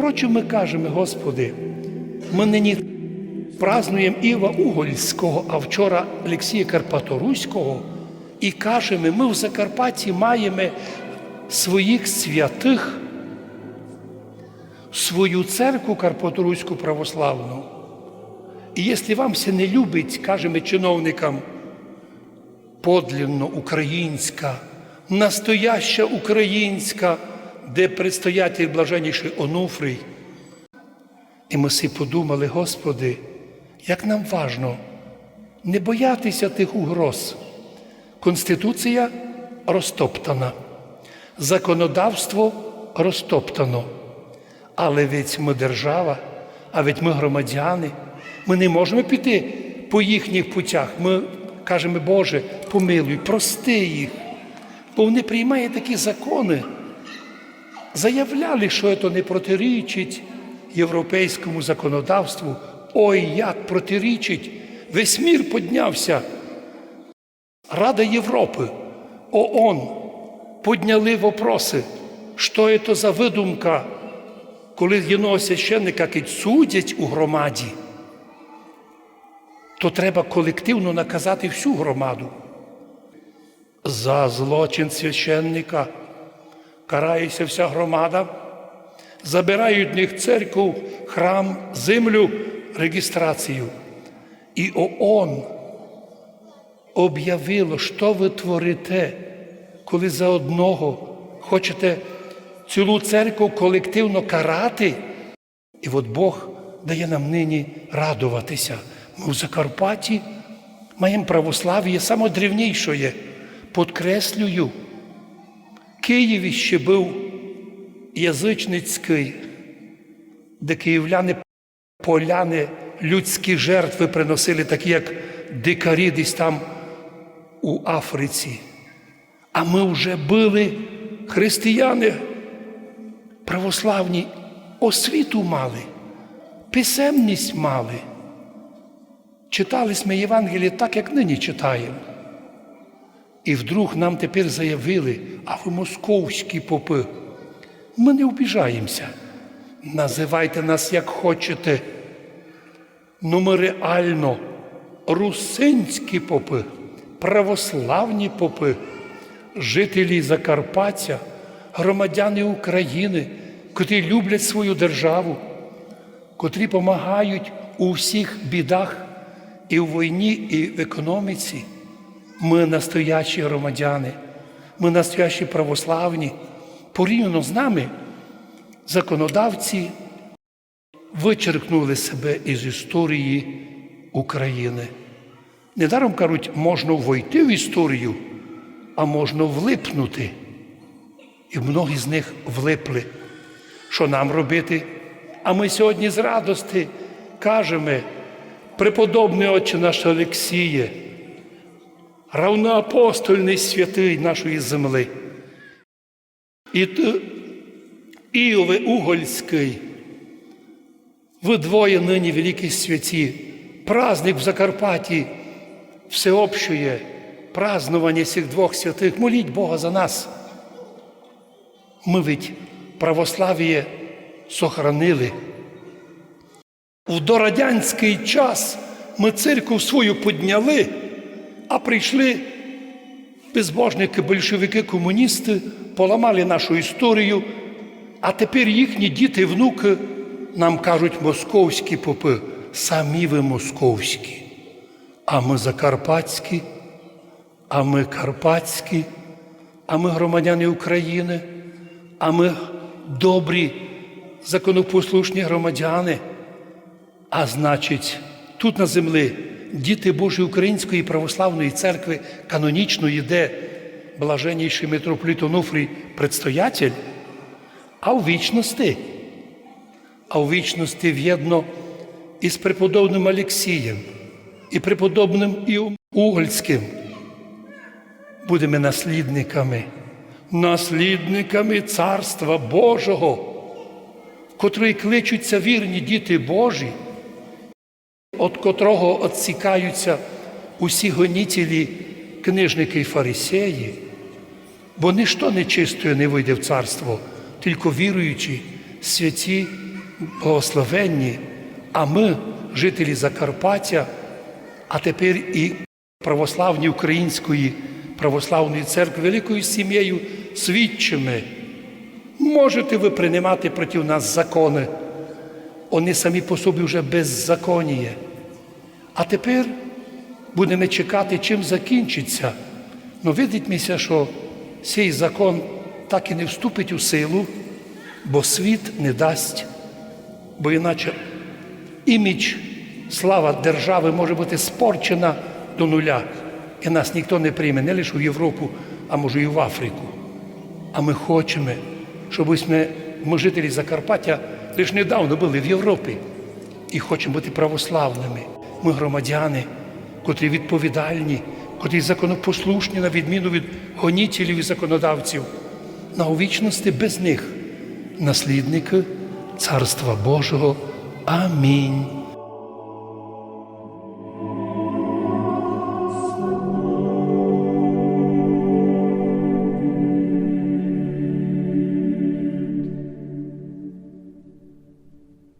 впрочем, ми кажемо, Господи, ми нині празнуємо Іва Угольського, а вчора Олексія Карпаторуського, і кажемо, ми в Закарпатті маємо своїх святих, свою церкву Карпаторуську православну. І якщо вам все не любить, кажемо чиновникам, подлинно українська, настояща українська, де предстоятель блаженніший Онуфрій. І ми си подумали, Господи, як нам важно не боятися тих угроз. Конституція розтоптана, законодавство розтоптано. Але ведь ми держава, а ведь ми громадяни. Ми не можемо піти по їхніх путях. Ми кажемо, Боже, помилуй, прости їх. Бо вони приймають такі закони, заявляли, що це не протирічить європейському законодавству. Ой, як протирічить! Весь мір піднявся. Рада Європи, ООН підняли вопроси, що це за видумка, коли єдиного священника судять у громаді, то треба колективно наказати всю громаду. За злочин священника карається вся громада, забирають в них церкву, храм, землю, реєстрацію. І ООН об'явило, що ви творите, коли за одного хочете цілу церкву колективно карати. І от Бог дає нам нині радуватися. Ми в Закарпатті маємо православ'я самодрівнішої. Подкреслюю, Києві ще був язичницький, де київляни поляни людські жертви приносили, такі як дикарі десь там у Африці. А ми вже були християни православні, освіту мали, писемність мали. Читали ми Євангеліє так, як нині читаємо. І вдруг нам тепер заявили, а ви московські попи. Ми не обіжаємося. Називайте нас як хочете. Ну ми реально русинські попи, православні попи, жителі Закарпаття, громадяни України, котрі люблять свою державу, котрі допомагають у всіх бідах і в війні, і в економіці. Ми настоящі громадяни, ми настоящі православні. Порівняно з нами законодавці вичеркнули себе із історії України. Недаром кажуть, можна войти в історію, а можна влипнути. І многі з них влипли. Що нам робити? А ми сьогодні з радости кажемо, преподобний отче наш Олексіє, равноапостольний святий нашої земли. І Іове Угольський, ви двоє нині великі святі, праздник в Закарпатті, всеобщее празднування цих двох святих. Моліть Бога за нас. Ми ведь православ'я сохранили. В дорадянський час ми церкву свою підняли, а прийшли безбожники, большевики, комуністи, поламали нашу історію, а тепер їхні діти, і внуки нам кажуть московські попи, самі ви московські, а ми закарпатські, а ми карпатські, а ми громадяни України, а ми добрі, законопослушні громадяни. А значить, тут на землі діти Божої Української православної церкви канонічної, де блаженніший митрополит Онуфрій предстоятель, а у вічності, а у вічності в'єдно із преподобним Олексієм і преподобним Іом Угольським. Будемо наслідниками, наслідниками Царства Божого, в кличуться вірні діти Божі від котрого відсікаються усі гонітелі, книжники і фарисеї, бо ніщо нечистої не вийде в царство, тільки віруючі, святі благословенні, а ми, жителі Закарпаття, а тепер і православні Української православної церкви, великою сім'єю свідчими. Можете ви приймати проти нас закони, вони самі по собі вже беззаконіє. А тепер будемо чекати, чим закінчиться. Ну, видить що цей закон так і не вступить у силу, бо світ не дасть, бо іначе імідж, слава держави може бути спорчена до нуля. І нас ніхто не прийме не лише в Європу, а може і в Африку. А ми хочемо, щоб ось ми, ми жителі Закарпаття, лише недавно були в Європі і хочемо бути православними. Ми громадяни, котрі відповідальні, котрі законопослушні, на відміну від гонітелів і законодавців, на увічності без них, наслідники Царства Божого. Амінь.